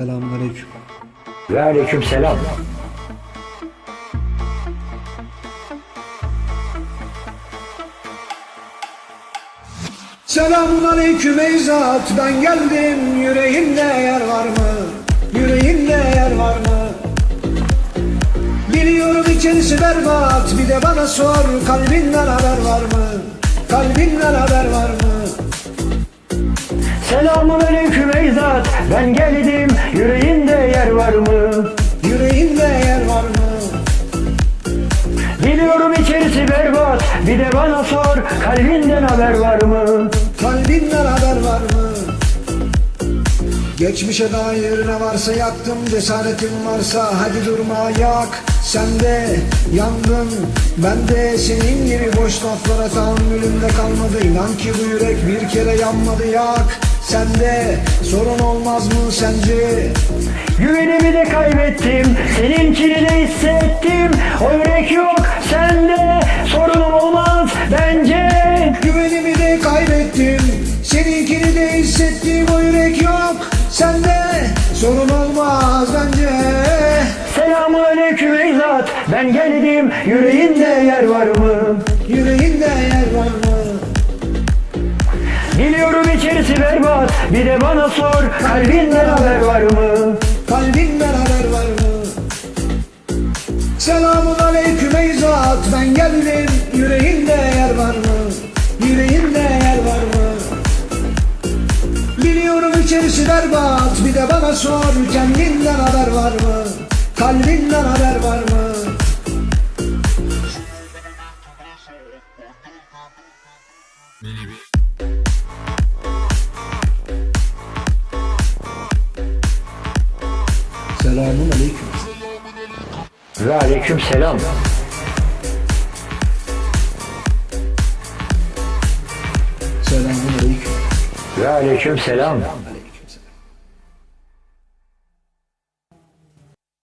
Selamünaleyküm. Ve aleyküm selam. Selamun aleyküm ey zat ben geldim yüreğinde yer var mı? Yüreğinde yer var mı? Biliyorum içerisi berbat bir de bana sor kalbinden haber var mı? Kalbinden haber var mı? Selamun aleyküm ey zat. Ben geldim. Var mı? Yüreğinde yer var mı? Biliyorum içerisi berbat. Bir de bana sor. Kalbinden haber var mı? Kalbinden haber var mı? Geçmişe dair ne varsa yaktım Cesaretin varsa hadi durma yak Sen de yandın Ben de senin gibi boş laflara tahammülümde kalmadı İnan ki bu yürek bir kere yanmadı yak Sen de sorun olmaz mı sence? Güvenimi de kaybettim. Seninkini de hissettim. O yürek yok. Sende sorun olmaz bence. Güvenimi de kaybettim Seninkini de hissettiğim o yürek yok Sende sorun olmaz bence Selamun aleyküm ey zat. Ben geldim. Yüreğinde yer var mı? Yüreğinde yer var mı? Biliyorum içerisi berbat. Bir de bana sor. Kalbinden haber var mı? Kalbinden haber var mı? Selamun aleyküm ey zat ben geldim Yüreğinde yer var mı? Yüreğinde yer var mı? Biliyorum içerisi berbat bir de bana sor Kendinden haber var mı? Kalbinden haber Selamun aleyküm Ve aleyküm selam. Selamun aleyküm Ve aleyküm selam.